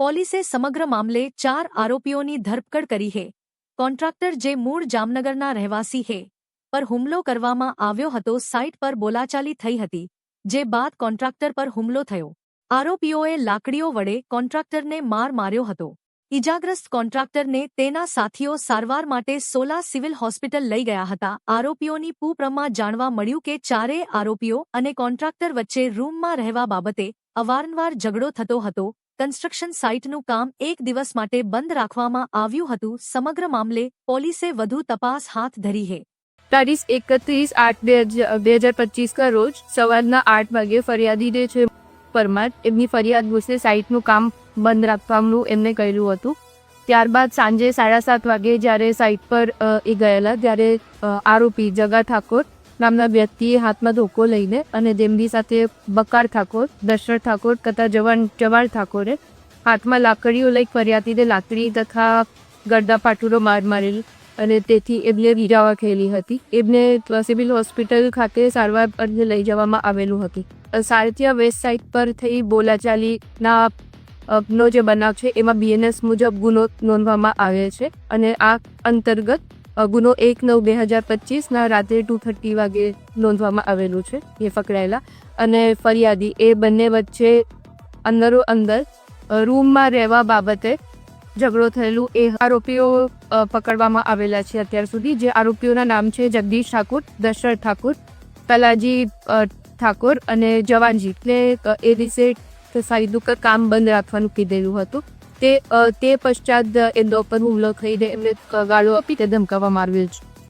પોલીસે સમગ્ર મામલે ચાર આરોપીઓની ધરપકડ કરી છે કોન્ટ્રાક્ટર જે મૂળ જામનગરના રહેવાસી હે, પર હુમલો કરવામાં આવ્યો હતો સાઇટ પર બોલાચાલી થઈ હતી, જે બાદ કોન્ટ્રાક્ટર પર હુમલો થયો. આરોપીઓએ લાકડીઓ વડે કોન્ટ્રાક્ટરને માર માર્યો હતો. ઇજાગ્રસ્ત કોન્ટ્રાક્ટરને તેના સાથીઓ સારવાર માટે સોલા સિવિલ હોસ્પિટલ લઈ ગયા હતા. આરોપીઓની પૂપ્રમાં જાણવા મળ્યું કે ચારેય આરોપીઓ અને કોન્ટ્રાક્ટર વચ્ચે રૂમમાં રહેવા બાબતે અવારનવાર ઝઘડો થતો હતો કન્સ્ટ્રક્શન સાઇટનું કામ એક દિવસ માટે બંધ રાખવામાં આવ્યું હતું. સમગ્ર મામલે પોલીસે વધુ તપાસ હાથ ધરી છે. તારીખ એકત્રીસ આઠ બે હજાર પચીસ કા રોજ સવારના આઠ વાગે ફરિયાદી દે છે, પરમાર, એમની ફરિયાદ વિશે સાઇટનું કામ બંધ રાખવાનું એમને કહ્યું હતું. ત્યારબાદ સાંજે સાડા સાત વાગે જ્યારે સાઇટ પર એ ગયેલા ત્યારે આરોપી જગા ઠાકોર નામના વ્યક્તિએ હાથમાં ધોકો લઈને અને તેમની સાથે બકાર ઠાકોર, દશરથ ઠાકોર તથા જવાન જવાહર ઠાકોરે હાથમાં લાકડીઓ લઈ ફરિયાદીને લાકડી તથા ગરદા પાટુરો માર મારેલ અને તેથી એમને ઈજાઓ થયેલી હતી. એમને સિવિલ હોસ્પિટલ ખાતે સારવાર અર્થે લઈ જવામાં આવેલું હતું. સારથિયા વેસ્ટ સાઇડ પર થઈ બોલાચાલીના નો જે બનાવ છે, એમાં બીએનએસ મુજબ ગુનો નોંધવામાં આવે છે અને આ અંતર્ગત ગુનો એક નવ બે હજાર પચીસના રાત્રે ટુ થર્ટી વાગે નોંધવામાં આવેલું છે. એ પકડાયેલા અને ફરિયાદી એ બંને વચ્ચે અંદરો અંદર રૂમમાં રહેવા બાબતે ઝઘડો થયેલું એ આરોપીઓ પકડવામાં આવેલા છે અત્યાર સુધી. જે આરોપીઓના નામ છે જગદીશ ઠાકુર દશરથ ઠાકુર કલાજી અ, ઠાકોર અને જવાનજી એટલે એ દિવસે સાઈડનું કામ બંધ રાખવાનું કીધેલું હતું. તે તે પશ્ચાત એ પર હુમલો થઈને એમને ગાળો આપી તે ધમકાવવામાં આવ્યો છે.